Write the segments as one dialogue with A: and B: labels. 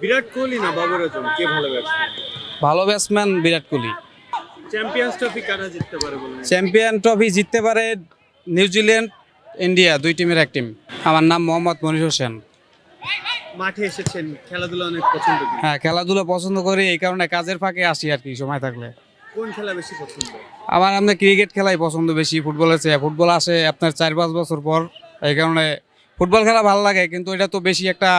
A: বিরাট কোহলি না বাবর আজম? কে ভালো ব্যাটসম্যান
B: ভালো batsman Virat Kohli.
A: Champions trophy কারা জিততে পারে বলুন?
B: চ্যাম্পিয়ন ট্রফি জিততে পারে নিউজিল্যান্ড ইন্ডিয়া দুই টিমের এক টিম আমার নাম মোহাম্মদ মনির হোসেন।
A: মাঠে এসেছেন খেলাধুলা অনেক পছন্দ করি
B: হ্যাঁ খেলাধুলা পছন্দ করি এই কারণে কাজের ফাঁকে আসি আর কি সময় থাকলে।
A: কোন খেলা বেশি পছন্দ?
B: আমার আপনার ক্রিকেট খেলাই পছন্দ বেশি ফুটবলের চেয়ে ফুটবল আসে আপনার চার পাঁচ বছর পর এই কারণে ফুটবল খেলা ভালো লাগে কিন্তু এটা তো বেশি একটা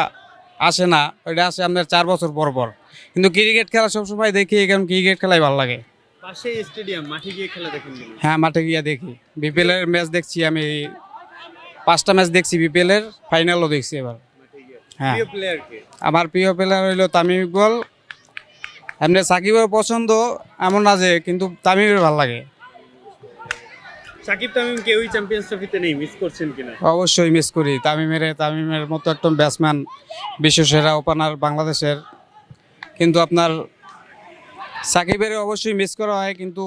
B: আসে না ওইটা আসে আপনার চার বছর পর পর। কিন্তু ক্রিকেট খেলা সবসময় দেখি কারণে ক্রিকেট খেলাই ভালো লাগে।
A: পাশে স্টেডিয়াম মাঠে গিয়ে খেলা দেখেন
B: হ্যাঁ মাঠে গিয়ে দেখি। বিপিএল এর ম্যাচ দেখছি আমি পাঁচটা ম্যাচ দেখছি বিপিএল এর ফাইনালও দেখছি এবার। হ্যাঁ।
A: প্লেয়ার
B: আমার প্রিয় প্লেয়ার হইল তামিম ইকবল। এমনি সাকিবের পছন্দ এমন না যে কিন্তু তামিমের ভালো লাগে।
A: সাকিব তামিম কেউই চ্যাম্পিয়ন্স ট্রফিতে নেই মিস করছেন কিনা?
B: অবশ্যই মিস করি। তামিমের তামিমের মতো একজন ব্যাটসম্যান বিশ্বসেরা ওপেনার বাংলাদেশের। কিন্তু আপনার সাকিবের অবশ্যই মিস করা হয় কিন্তু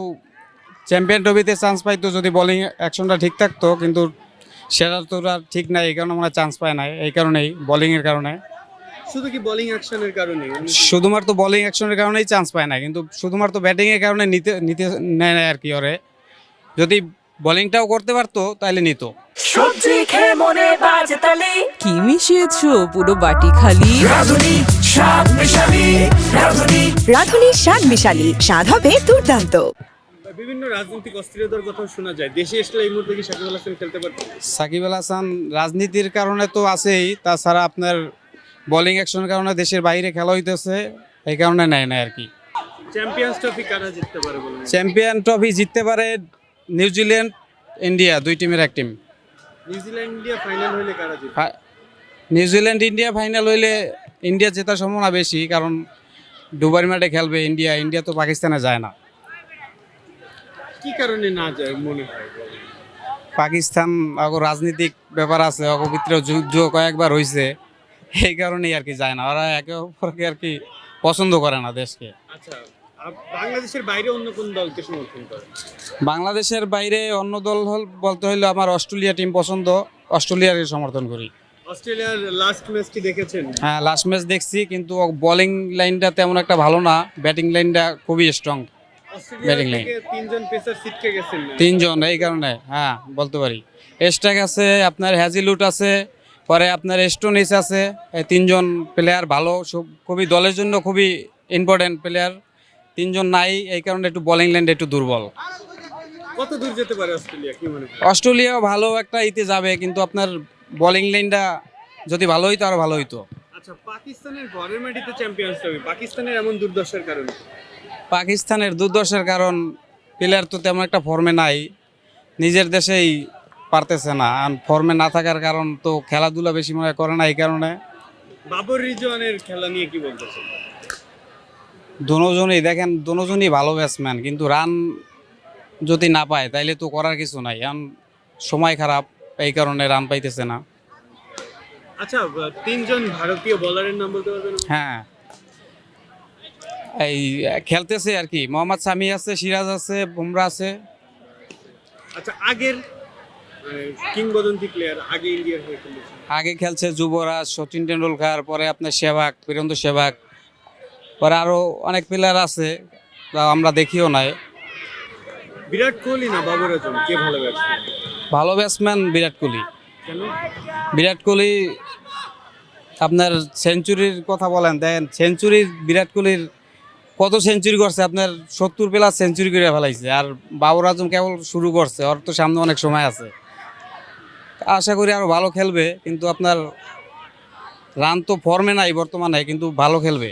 B: চ্যাম্পিয়ন ট্রফিতে চান্স পাইতো যদি বোলিং অ্যাকশনটা ঠিক থাকতো কিন্তু সেটা তো আর ঠিক নাই এই কারণে আমরা চান্স পাই নাই এই কারণেই বোলিংয়ের কারণে।
A: শুধু কি বোলিং অ্যাকশনের কারণে?
B: শুধুমাত্র বোলিং অ্যাকশনের কারণেই চান্স পায় না কিন্তু শুধুমাত্র ব্যাটিংয়ের কারণে নিতে নিতে নেয় না আর কি ওরে। যদি বোলিংটাও করতে পারতো তাহলে নিত।
C: সবজি খেয়ে মনে বাজে তালি।
D: কি মিশিয়েছো পুরো বাটি খালি?
C: রাধুনি শাক মিশালি রাধুনি।
E: রাঁধুনি শাক মিশালি স্বাদ হবে দুর্দান্ত।
A: বিভিন্ন রাজনৈতিক অস্থিরতার কথা শোনা যায়। দেশে আসলে এই মুহূর্তে কি সাকিব আল হাসান খেলতে পারতো
B: সাকিব আল হাসান রাজনীতির কারণে তো আছেই তাছাড়া আপনার বোলিং অ্যাকশনের কারণে দেশের বাইরে খেলা হইতেছে এই কারণে নেয় না আর কি।
A: চ্যাম্পিয়ন্স ট্রফি কারা জিততে পারে বলুন?
B: চ্যাম্পিয়ন ট্রফি জিততে পারে নিউজিল্যান্ড ইন্ডিয়া দুই টিমের এক টিম।
A: নিউজিল্যান্ড ইন্ডিয়া ফাইনাল হলে কারা জিতবে?
B: নিউজিল্যান্ড ইন্ডিয়া ফাইনাল হইলে ইন্ডিয়া জেতার সম্ভাবনা বেশি কারণ দুবার মাঠে খেলবে ইন্ডিয়া ইন্ডিয়া তো পাকিস্তানে যায় না।
A: কি কারণে না যায় মনে হয়?
B: পাকিস্তান আগো রাজনৈতিক ব্যাপার আছে অগো ভিতরে যুদ্ধ কয়েকবার হয়েছে এই কারণেই আর কি যায় না। ওরা একে অপরকে আর কি পছন্দ করে না দেশকে।
A: আচ্ছা বাংলাদেশের বাইরে অন্য কোন দলকে সমর্থন করে
B: বাংলাদেশের বাইরে অন্য দল হল বলতে হইলে আমার অস্ট্রেলিয়া টিম পছন্দ। অস্ট্রেলিয়াকে সমর্থন করি।
A: অস্ট্রেলিয়ার লাস্ট ম্যাচটি দেখেছেন?
B: হ্যাঁ লাস্ট ম্যাচ দেখছি কিন্তু বোলিং লাইনটা তেমন একটা ভালো না। ব্যাটিং লাইনটা খুবই স্ট্রং line.
A: থেকে তিনজন পেসার সিটকে গেছেন।
B: তিনজন এই কারণে। হ্যাঁ বলতে পারি। এস্টাক আছে আপনার হ্যাজিলুট আছে পরে আপনার স্টোনিস আছে। এই তিনজন প্লেয়ার ভালো খুবই দলের জন্য খুবই ইম্পর্টেন্ট প্লেয়ার তিনজন নাই এই কারণে একটু বোলিং লাইনটা একটু দুর্বল।
A: কত দূর যেতে পারে অস্ট্রেলিয়া কি মনে
B: অস্ট্রেলিয়াও ভালো একটা ইতে যাবে কিন্তু আপনার বোলিং লাইনটা যদি ভালো হইতো আরও ভালো হইতো।
A: আচ্ছা পাকিস্তানের ঘরের মাটিতে চ্যাম্পিয়ন্স ট্রফি পাকিস্তানের এমন দুর্দশার কারণে
B: পাকিস্তানের দুর্দশার কারণ প্লেয়ার তো তেমন একটা ফর্মে নাই নিজের দেশেই পারতেছে না। আর ফর্মে না থাকার কারণ তো খেলাধুলা বেশি মনে হয় করে না এই কারণে।
A: বাবর রিজওয়ানের খেলা নিয়ে কি বলতেছেন
B: দুজনই দেখেন দুজনই ভালো ব্যাটসম্যান কিন্তু রান যদি না পায় তাইলে তো করার কিছু নাই। এখন সময় খারাপ এই কারণে রান পাইতেছে না।
A: আচ্ছা তিনজন ভারতীয় বলারের নাম বলতে পারবেন
B: হ্যাঁ। এই খেলতেছে আর কি। মোহাম্মদ সামি আছে সিরাজ আছে বুমরা আছে।
A: আচ্ছা আগের কিংবদন্তি প্লেয়ার আগে ইন্ডিয়ার হয়ে খেলেছে।
B: আগে খেলছে যুবরাজ সচিন টেন্ডুলকার পরে আপনার সেবাগ বীরেন্দ্র সেবাগ পরে আরও অনেক প্লেয়ার আছে তা আমরা দেখিও নাই।
A: বিরাট কোহলি না বাবর আজম কে ভালো ব্যাটসম্যান
B: ভালো ব্যাটসম্যান বিরাট কোহলি। বিরাট কোহলি আপনার সেঞ্চুরির কথা বলেন দেখেন সেঞ্চুরির বিরাট কোহলির কত সেঞ্চুরি করছে আপনার সত্তর প্লাস সেঞ্চুরি করে ফেলাইছে আর বাবর আজম কেবল শুরু করছে ওর তো সামনে অনেক সময় আছে। আশা করি আরও ভালো খেলবে কিন্তু আপনার রান তো ফর্মে নাই বর্তমানে কিন্তু ভালো খেলবে।